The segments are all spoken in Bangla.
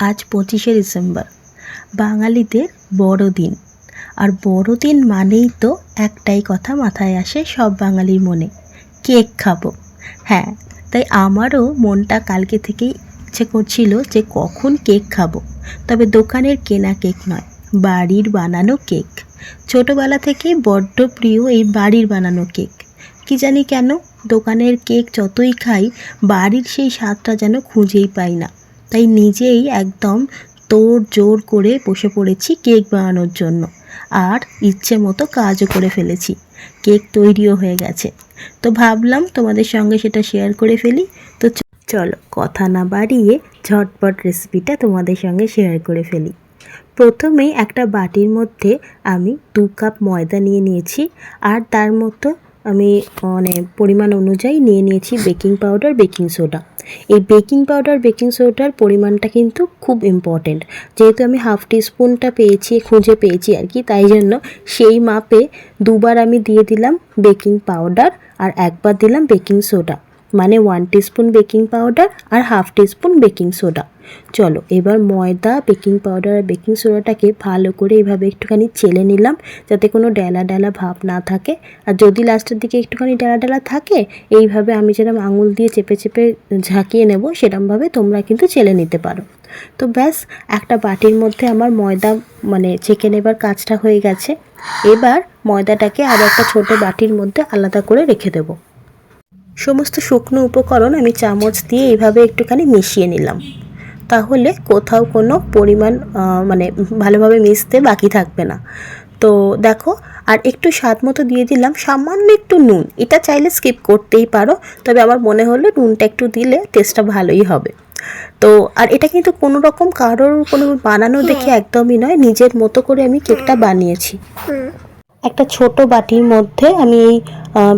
আজ পঁচিশে ডিসেম্বর। বাঙালিদের বড়দিন। আর বড়দিন মানেই তো একটাই কথা মাথায় আসে সব বাঙালির মনে, কেক খাব। হ্যাঁ তাই আমারও মনটা কালকে থেকেই ইচ্ছে করছিল যে কখন কেক খাব। তবে দোকানের কেনা কেক নয়, বাড়ির বানানো কেক। ছোটোবেলা থেকেই বড্ড প্রিয় এই বাড়ির বানানো কেক। কি জানি কেন, দোকানের কেক যতই খাই, বাড়ির সেই স্বাদটা যেন খুঁজেই পাই না। তাই নিজেই একদম তোর জোর করে বসে পড়েছি কেক বানানোর জন্য। আর ইচ্ছে মতো কাজও করে ফেলেছি। কেক তৈরিও হয়ে গেছে। তো ভাবলাম তোমাদের সঙ্গে সেটা শেয়ার করে ফেলি। তো চলো কথা না বাড়িয়ে ঝটপট রেসিপিটা তোমাদের সঙ্গে শেয়ার করে ফেলি। প্রথমেই একটা বাটির মধ্যে আমি দু কাপ ময়দা নিয়ে নিয়েছি। আর তার মতো আমি মানে পরিমাণ অনুযায়ী নিয়ে নিয়েছি বেকিং পাউডার বেকিং সোডা এই বেকিং পাউডার বেকিং সোডার পরিমাণটা কিন্তু খুব ইম্পর্টেন্ট যেহেতু আমি হাফ টিস্পুনটা পেয়েছি, খুঁজে পেয়েছি আর কি, তাই জন্য সেই মাপে দুবার আমি দিয়ে দিলাম বেকিং পাউডার আর একবার দিলাম বেকিং সোডা মানে ওয়ান টিস্পুন বেকিং পাউডার আর হাফ টিস্পুন বেকিং সোডা চলো, এবার ময়দা, বেকিং পাউডার আর বেকিং সোডাটাকে ভালো করে এইভাবে একটুখানি চেলে নিলাম, যাতে কোনো ডেলা ডেলা ভাব না থাকে। আর যদি লাস্টের দিকে একটুখানি ডেলা ডেলা থাকে, এইভাবে আমি যেরকম আঙুল দিয়ে চেপে চেপে ঝাঁকিয়ে নেব সেরকমভাবে তোমরা কিন্তু চেলে নিতে পারো। তো ব্যাস, একটা বাটির মধ্যে আমার ময়দা মানে ছেঁকে নেবার কাজটা হয়ে গেছে। এবার ময়দাটাকে আর একটা ছোট বাটির মধ্যে আলাদা করে রেখে দেবো। সমস্ত শুকনো উপকরণ আমি চামচ দিয়ে এইভাবে একটুখানি মিশিয়ে নিলাম। তাহলে কোথাও কোনো পরিমাণ মানে ভালোভাবে মিশতে বাকি থাকবে না। তো দেখো আর একটু স্বাদ মতো দিয়ে দিলাম সামান্য একটু নুন। এটা চাইলে স্কিপ করতেই পারো তবে আমার মনে হলো নুনটা একটু দিলে টেস্টটা ভালোই হবে। তো আর এটা কিন্তু কোনো রকম কারোর কোনো বানানো দেখে একদমই নয় নিজের মতো করে আমি কেকটা বানিয়েছি। একটা ছোট বাটির মধ্যে আমি এই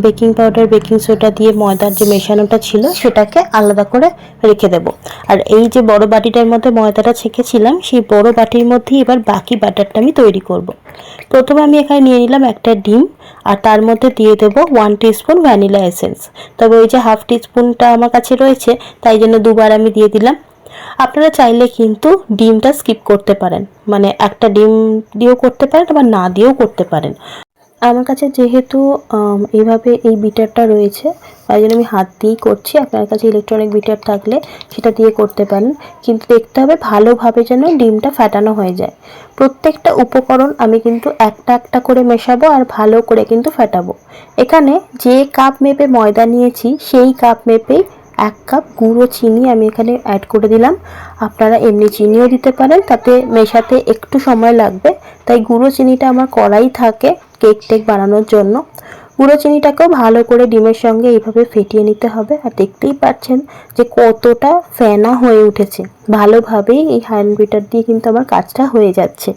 বেকিং পাউডার, বেকিং সোডা দিয়ে ময়দার যে মেশানোটা ছিল সেটাকে আলাদা করে রেখে দেব। আর এই যে বড় বাটিটার মধ্যে ময়দাটা ছেঁকেছিলাম, সেই বড় বাটির মধ্যেই এবার বাকি বাটারটা আমি তৈরি করব। প্রথমে আমি এখানে নিয়ে নিলাম একটা ডিম, আর তার মধ্যে দিয়ে দেবো ওয়ান টিস্পুন ভ্যানিলা এসেন্স তবে ওই যে হাফ টিস্পুনটা আমার কাছে রয়েছে, তাই জন্য দুবার আমি দিয়ে দিলাম। আপনারা চাইলে কিন্তু ডিমটা স্কিপ করতে পারেন। মানে একটা ডিম দিয়েও করতে পারেন আবার না দিয়েও করতে পারেন। আমার কাছে যেহেতু এইভাবে এই বিটারটা রয়েছে, তাই জন্য আমি হাত দিয়েই করছি। আপনার কাছে ইলেকট্রনিক বিটার থাকলে সেটা দিয়ে করতে পারেন। কিন্তু দেখতে হবে ভালোভাবে যেন ডিমটা ফাটানো হয়ে যায়। প্রত্যেকটা উপকরণ আমি কিন্তু একটা একটা করে মেশাবো আর ভালো করে কিন্তু ফাটাবো। এখানে যে কাপ মেপে ময়দা নিয়েছি, সেই কাপ মেপেই এক কাপ গুঁড়ো চিনি আমি এখানে অ্যাড করে দিলাম। আপনারা এমনি চিনিও দিতে পারেন, তাতে মেশাতে একটু সময় লাগবে। তাই গুঁড়ো চিনিটা আমার কড়াই থাকে কেক টেক বানানোর জন্য। গুঁড়ো চিনিটাকেও ভালো করে ডিমের সঙ্গে এইভাবে ফেটিয়ে নিতে হবে। আর দেখতেই পাচ্ছেন যে কতটা ফেনা হয়ে উঠেছে। ভালোভাবেই এই হ্যান্ড বিটার দিয়ে কিন্তু আমার কাজটা হয়ে যাচ্ছে।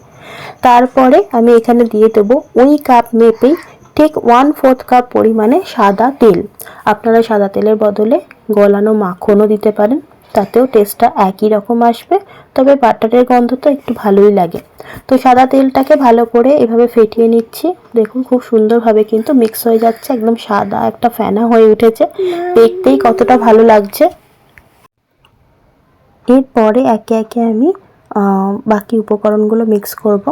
তারপরে আমি এখানে দিয়ে দেবো ওই কাপ মেপেই ঠিক ওয়ান ফোর্থ কাপ পরিমাণে সাদা তেল। আপনারা সাদা তেলের বদলে গলানো মাখনও দিতে পারেন। তাতেও টেস্টটা একই রকম আসবে, তবে বাটারের গন্ধ তো একটু ভালোই লাগে। তো সাদা তেলটাকে ভালো করে এভাবে ফেটিয়ে নিচ্ছি। দেখুন খুব সুন্দরভাবে কিন্তু মিক্স হয়ে যাচ্ছে, একদম সাদা একটা ফেনা হয়ে উঠেছে। দেখতেই কতটা ভালো লাগছে। এরপরে একে একে আমি বাকি উপকরণগুলো মিক্স করব।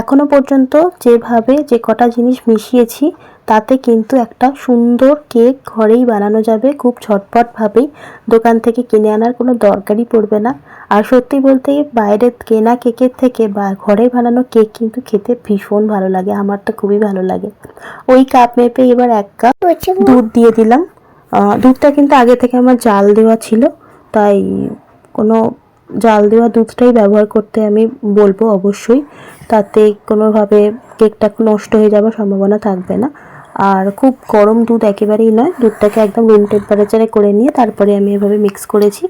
এখনও পর্যন্ত যেভাবে যে কটা জিনিস মিশিয়েছি তাতে কিন্তু একটা সুন্দর কেক ঘরেই বানানো যাবে খুব ঝটপটভাবেই দোকান থেকে কিনে আনার কোনো দরকারই পড়বে না। আর সত্যি বলতে বাইরের কেনা কেকের থেকে বা ঘরে বানানো কেক কিন্তু খেতে ভীষণ ভালো লাগে আমার তো খুবই ভালো লাগে। ওই কাপ মেপে এবার এক কাপ দুধ দিয়ে দিলাম। দুধটা কিন্তু আগে থেকে আমার জাল দেওয়া ছিল তাই কোনো জাল দেওয়া দুধটাই ব্যবহার করতে আমি বলব অবশ্যই। তাতে কোনোভাবে কেকটা নষ্ট হয়ে যাওয়ার সম্ভাবনা থাকবে না। আর খুব গরম দুধ একেবারেই নয়, দুধটাকে একদম রুম টেম্পারেচারে করে নিয়ে তারপরে আমি এভাবে মিক্স করেছি।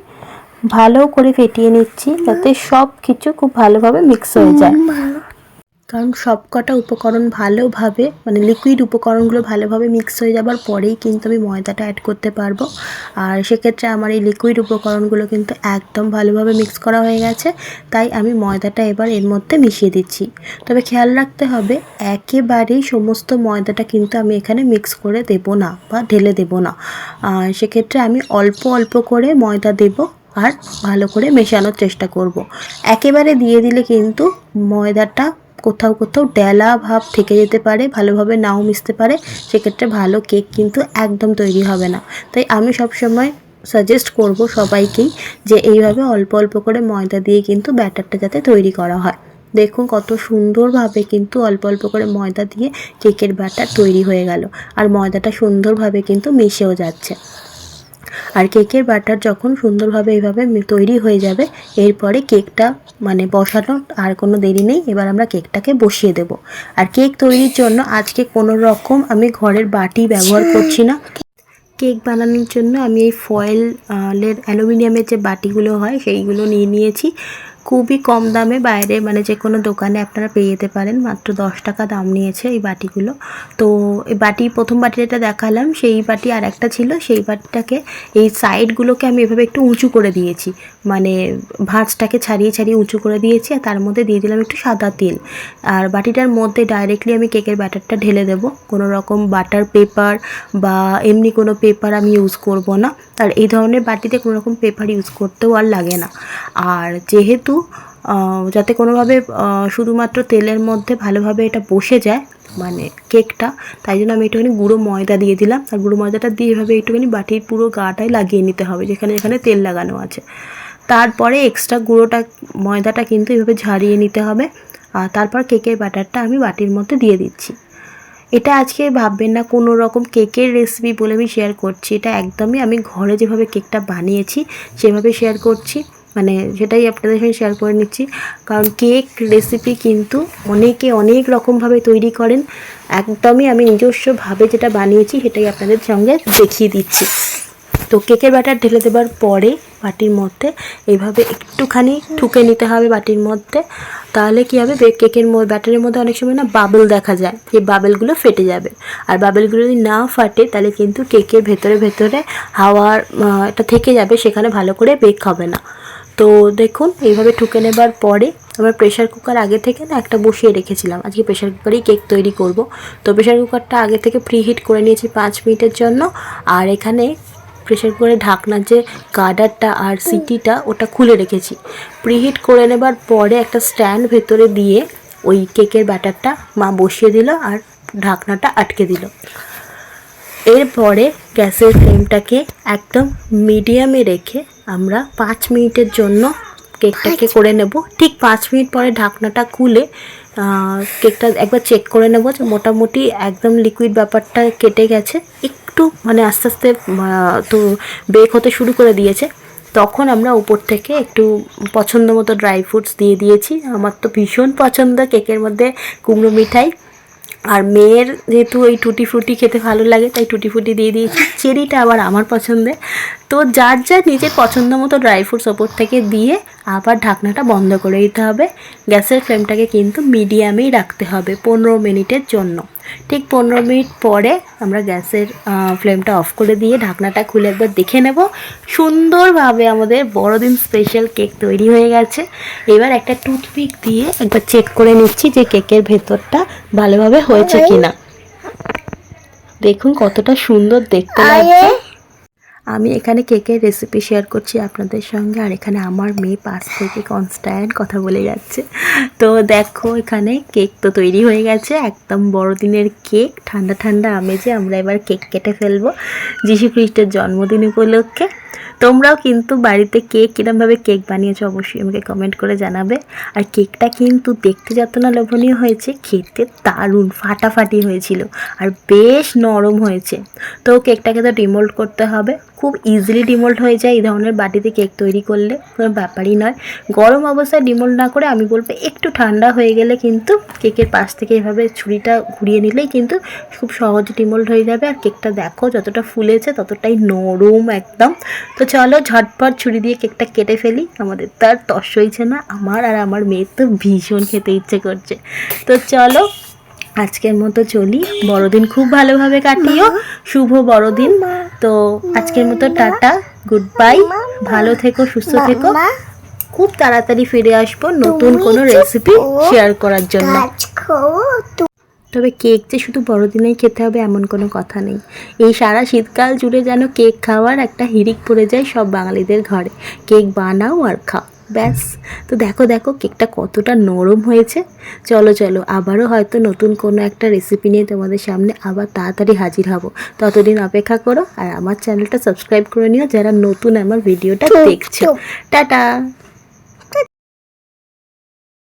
ভালো করে ফেটিয়ে নিচ্ছি যাতে সব কিছু খুব ভালোভাবে মিক্স হয়ে যায়। কারণ সব কটা উপকরণ ভালোভাবে মানে লিকুইড উপকরণগুলো ভালোভাবে মিক্স হয়ে যাবার পরেই কিন্তু আমি ময়দাটা অ্যাড করতে পারব। আর সেক্ষেত্রে আমার এই লিকুইড উপকরণগুলো কিন্তু একদম ভালোভাবে মিক্স করা হয়ে গেছে, তাই আমি ময়দাটা এবার এর মধ্যে মিশিয়ে দিচ্ছি। তবে খেয়াল রাখতে হবে, একেবারেই সমস্ত ময়দাটা কিন্তু আমি এখানে মিক্স করে দেব না বা ঢেলে দেব না। সেক্ষেত্রে আমি অল্প অল্প করে ময়দা দেব আর ভালো করে মেশানোর চেষ্টা করব। একেবারে দিয়ে দিলে কিন্তু ময়দাটা কোথাও কোথাও ডেলা ভাব থেকে যেতে পারে, ভালোভাবে নাও মিশতে পারে, সেক্ষেত্রে ভালো কেক কিন্তু একদম তৈরি হবে না। তাই আমি সবসময় সাজেস্ট করব সবাইকেই যে এইভাবে অল্প অল্প করে ময়দা দিয়ে কিন্তু ব্যাটারটা যাতে তৈরি করা হয়। দেখুন কত সুন্দরভাবে কিন্তু অল্প অল্প করে ময়দা দিয়ে কেকের ব্যাটার তৈরি হয়ে গেল। আর ময়দাটা সুন্দরভাবে কিন্তু মিশেও যাচ্ছে। আর কেকের ব্যাটার যখন সুন্দরভাবে এইভাবে তৈরি হয়ে যাবে এরপরে কেকটা মানে বসানো আর কোনো দেরি নেই এবার আমরা কেকটাকে বসিয়ে দেব। আর কেক তৈরির জন্য আজকে কোনো রকম আমি ঘরের বাটি ব্যবহার করছি না। কেক বানানোর জন্য আমি এই ফয়েলের অ্যালুমিনিয়ামের যে বাটিগুলো হয় সেইগুলো নিয়ে নিয়েছি। খুবই কম দামে বাইরে মানে যে কোনো দোকানে আপনারা পেয়ে যেতে পারেন। মাত্র দশ টাকা দাম নিয়েছে এই বাটিগুলো। তো এই বাটি, প্রথম বাটিটা দেখালাম, সেই বাটি আর একটা ছিল। সেই বাটিটাকে, এই সাইডগুলোকে আমি এভাবে একটু উঁচু করে দিয়েছি। মানে ভাঁজটাকে ছাড়িয়ে ছাড়িয়ে উঁচু করে দিয়েছি আর তার মধ্যে দিয়ে দিলাম একটু সাদা তেল। আর বাটিটার মধ্যে ডাইরেক্টলি আমি কেকের ব্যাটারটা ঢেলে দেবো। কোনো রকম বাটার পেপার বা এমনি কোনো পেপার আমি ইউজ করব না। আর এই ধরনের বাটিতে কোনো রকম পেপার ইউজ করতেও আর লাগে না। আর যেহেতু আহ, যাতে কোনোভাবে শুধুমাত্র তেলের মধ্যে ভালোভাবে এটা বসে যায় মানে কেকটা তাই জন্য আমি একটুখানি গুঁড়ো ময়দা দিয়ে দিলাম। আর গুঁড়ো ময়দাটা দিয়ে এভাবে একটুখানি বাটির পুরো গাটাই লাগিয়ে নিতে হবে যেখানে যেখানে তেল লাগানো আছে। তারপরে এক্সট্রা গুঁড়োটা ময়দাটা কিন্তু এভাবে ঝারিয়ে নিতে হবে। আর তারপর কেকের ব্যাটারটা আমি বাটির মধ্যে দিয়ে দিচ্ছি। এটা আজকে ভাববেন না কোনো রকম কেকের রেসিপি বলে আমি শেয়ার করছি। এটা একদমই আমি ঘরে যেভাবে কেকটা বানিয়েছি সেভাবে শেয়ার করছি। মানে সেটাই আপনাদের সঙ্গে শেয়ার করে নিচ্ছি। কারণ কেক রেসিপি কিন্তু অনেকে অনেক রকমভাবে তৈরি করেন। একদমই আমি নিজস্বভাবে যেটা বানিয়েছি সেটাই আপনাদের সঙ্গে দেখিয়ে দিচ্ছি। তো কেকের ব্যাটার ঢেলে দেবার পরে বাটির মধ্যে এইভাবে একটুখানি ঠুকে নিতে হবে বাটির মধ্যে। তাহলে কী হবে? কেকের ব্যাটারের মধ্যে অনেক সময় না বাবল দেখা যায়। সেই বাবেলগুলো ফেটে যাবে। আর বাবেলগুলো যদি না ফাটে, তাহলে কিন্তু কেকের ভেতরে ভেতরে হাওয়ার এটা থেকে যাবে। সেখানে ভালো করে বেক হবে না। তো দেখুন, এইভাবে ঠুকে নেবার পরে আমরা প্রেশার কুকার আগে থেকে না একটা বসিয়ে রেখেছিলাম। আজকে প্রেশার কুকারেই কেক তৈরি করব। তো প্রেশার কুকারটা আগে থেকে প্রি হিট করে নিয়েছি পাঁচ মিনিটের জন্য। আর এখানে প্রেশার কুকারে ঢাকনার যে গার্ডারটা আর সিটিটা, ওটা খুলে রেখেছি। প্রিহিট করে নেবার পরে একটা স্ট্যান্ড ভেতরে দিয়ে ওই কেকের ব্যাটারটা মা বসিয়ে দিল আর ঢাকনাটা আটকে দিল। এরপরে গ্যাসের ফ্লেমটাকে একদম মিডিয়ামে রেখে আমরা পাঁচ মিনিটের জন্য কেকটাকে করে নেব। ঠিক পাঁচ মিনিট পরে ঢাকনাটা খুলে কেকটা একবার চেক করে নেব যে মোটামুটি একদম লিকুইড ব্যাপারটা কেটে গেছে। একটু মানে আস্তে আস্তে তো বেক হতে শুরু করে দিয়েছে। তখন আমরা উপর থেকে একটু পছন্দ মতো ড্রাই ফ্রুটস দিয়ে দিয়েছি। আমার তো ভীষণ পছন্দ কেকের মধ্যে কুমড়ো মিঠাই। আর মেয়ের যেহেতু ওই টুটি ফ্রুটি খেতে ভালো লাগে, তাই টুটি ফ্রুটি দিয়ে দিয়েছি। চেরিটা আবার আমার পছন্দের। তো যার যার নিজের পছন্দ মতো ড্রাই ফ্রুটস ওপর থেকে দিয়ে আবার ঢাকনাটা বন্ধ করে দিতে হবে। গ্যাসের ফ্লেমটাকে কিন্তু মিডিয়ামেই রাখতে হবে পনেরো মিনিটের জন্য। ঠিক পনেরো মিনিট পরে আমরা গ্যাসের ফ্লেমটা অফ করে দিয়ে ঢাকনাটা খুলে একবার দেখে নেব। সুন্দরভাবে আমাদের বড়দিন স্পেশাল কেক তৈরি হয়ে গেছে। এবার একটা টুথপিক দিয়ে একবার চেক করে নিচ্ছি যে কেকের ভেতরটা ভালোভাবে হয়েছে কিনা। দেখুন কতটা সুন্দর দেখতে লাগছে। আমি এখানে কেকের রেসিপি শেয়ার করছি আপনাদের সঙ্গে, আর এখানে আমার মেয়ে পাশ থেকে কনস্ট্যান্ট কথা বলে যাচ্ছে। তো দেখো, এখানে কেক তো তৈরি হয়ে গেছে, একদম বড়দিনের কেক ঠান্ডা ঠান্ডা আমেজে আমরা এবার কেক কেটে ফেলব। যিশু খ্রিস্টের জন্মদিন উপলক্ষে। তোমরাও কিন্তু বাড়িতে কেক কীরমভাবে কেক বানিয়েছো অবশ্যই আমাকে কমেন্ট করে জানাবে। আর কেকটা কিন্তু দেখতে যত না লোভনীয় হয়েছে, খেতে দারুণ ফাটাফাটি হয়েছিল, আর বেশ নরম হয়েছে। তো কেকটাকে তো ডিমোল্ড করতে হবে। খুব ইজিলি ডিমোল্ড হয়ে যায় এই ধরনের বাটিতে কেক তৈরি করলে। কোনো ব্যাপারই নয়। গরম অবস্থায় ডিমোল্ড না করে আমি বলব একটু ঠান্ডা হয়ে গেলে কিন্তু কেকের পাশ থেকে এভাবে ছুরিটা ঘুরিয়ে নিলেই কিন্তু খুব সহজে ডিমোল্ড হয়ে যাবে। আর কেকটা দেখো যতটা ফুলেছে ততটাই নরম একদম। তো চলো ঝটপট ছুরি দিয়ে কেকটা কেটে ফেলি। আমাদের তো আর তস হয়েছে না। আমার আর আমার মেয়ের তো ভীষণ খেতে ইচ্ছে করছে। তো চলো আজকের মতো চলি। বড়দিন খুব ভালোভাবে কাটিও। শুভ বড়দিন। তো আজকের মতো টাটা। গুড বাই ভালো থেকো সুস্থ থেকো। খুব তাড়াতাড়ি ফিরে আসব নতুন কোনো রেসিপি শেয়ার করার জন্য। তবে কেক যে শুধু বড়দিনেই খেতে হবে এমন কোনো কথা নেই। এই সারা শীতকাল জুড়ে যেন কেক খাওয়ার একটা হিড়িক পড়ে যায় সব বাঙালিদের ঘরে। কেক বানাও আর খাও। ব্যাস। তো দেখো দেখো কেকটা কতটা নরম হয়েছে। চলো চলো আবারও হয়তো নতুন কোনো একটা রেসিপি নিয়ে তোমাদের সামনে আবার তাড়াতাড়ি হাজির হব। ততদিন অপেক্ষা করো আর আমার চ্যানেলটা সাবস্ক্রাইব করে নিও যারা নতুন আমার ভিডিওটা দেখছ। টাটা!